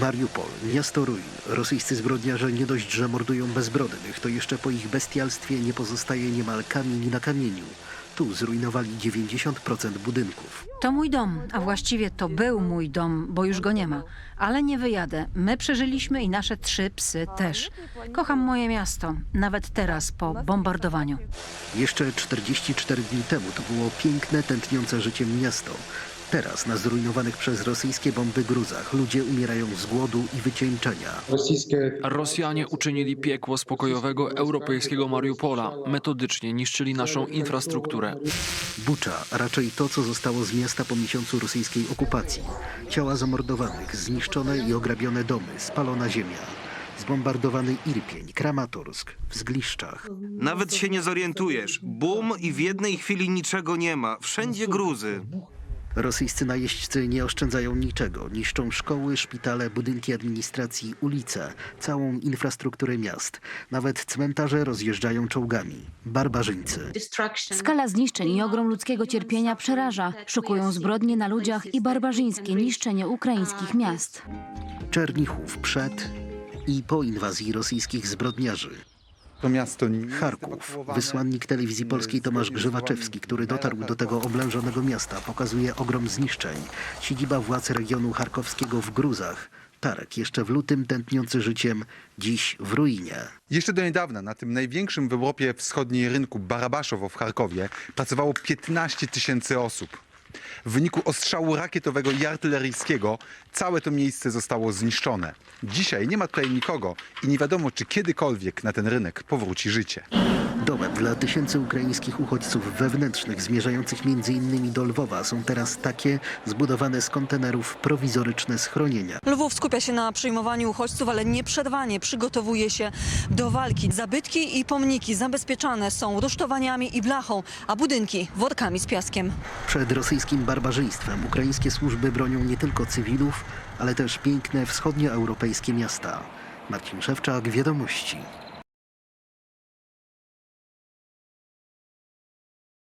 Mariupol, miasto ruin. Rosyjscy zbrodniarze nie dość, że mordują bezbrodnych, to jeszcze po ich bestialstwie nie pozostaje niemal kamień na kamieniu. Tu zrujnowali 90% budynków. To mój dom, a właściwie to był mój dom, bo już go nie ma. Ale nie wyjadę. My przeżyliśmy i nasze trzy psy też. Kocham moje miasto, nawet teraz po bombardowaniu. Jeszcze 44 dni temu to było piękne, tętniące życiem miasto. Teraz na zrujnowanych przez rosyjskie bomby gruzach ludzie umierają z głodu i wycieńczenia. Rosjanie uczynili piekło spokojowego europejskiego Mariupola. Metodycznie niszczyli naszą infrastrukturę. Bucza, a raczej to, co zostało z miasta po miesiącu rosyjskiej okupacji. Ciała zamordowanych, zniszczone i ograbione domy, spalona ziemia. Zbombardowany Irpień, Kramatorsk, w Zgliszczach. Nawet się nie zorientujesz. Bum i w jednej chwili niczego nie ma. Wszędzie gruzy. Rosyjscy najeźdźcy nie oszczędzają niczego. Niszczą szkoły, szpitale, budynki administracji, ulice, całą infrastrukturę miast. Nawet cmentarze rozjeżdżają czołgami. Barbarzyńcy. Skala zniszczeń i ogrom ludzkiego cierpienia przeraża. Szokują zbrodnie na ludziach i barbarzyńskie niszczenie ukraińskich miast. Czernichów przed i po inwazji rosyjskich zbrodniarzy. To miasto nie Charków. Wysłannik telewizji polskiej Tomasz Grzywaczewski, który dotarł do tego oblężonego miasta, pokazuje ogrom zniszczeń. Siedziba władz regionu charkowskiego w Gruzach. Tarek, jeszcze w lutym tętniący życiem, dziś w ruinie. Jeszcze do niedawna na tym największym w Europie Wschodniej rynku Barabaszowo w Charkowie pracowało 15 tysięcy osób. W wyniku ostrzału rakietowego i artyleryjskiego całe to miejsce zostało zniszczone. Dzisiaj nie ma tutaj nikogo i nie wiadomo, czy kiedykolwiek na ten rynek powróci życie. Domem dla tysięcy ukraińskich uchodźców wewnętrznych zmierzających m.in. do Lwowa są teraz takie zbudowane z kontenerów prowizoryczne schronienia. Lwów skupia się na przyjmowaniu uchodźców, ale nieprzerwanie przygotowuje się do walki. Zabytki i pomniki zabezpieczane są rusztowaniami i blachą, a budynki workami z piaskiem. Przed rosyjskim barbarzyństwem ukraińskie służby bronią nie tylko cywilów, ale też piękne wschodnioeuropejskie miasta. Marcin Szewczak, Wiadomości.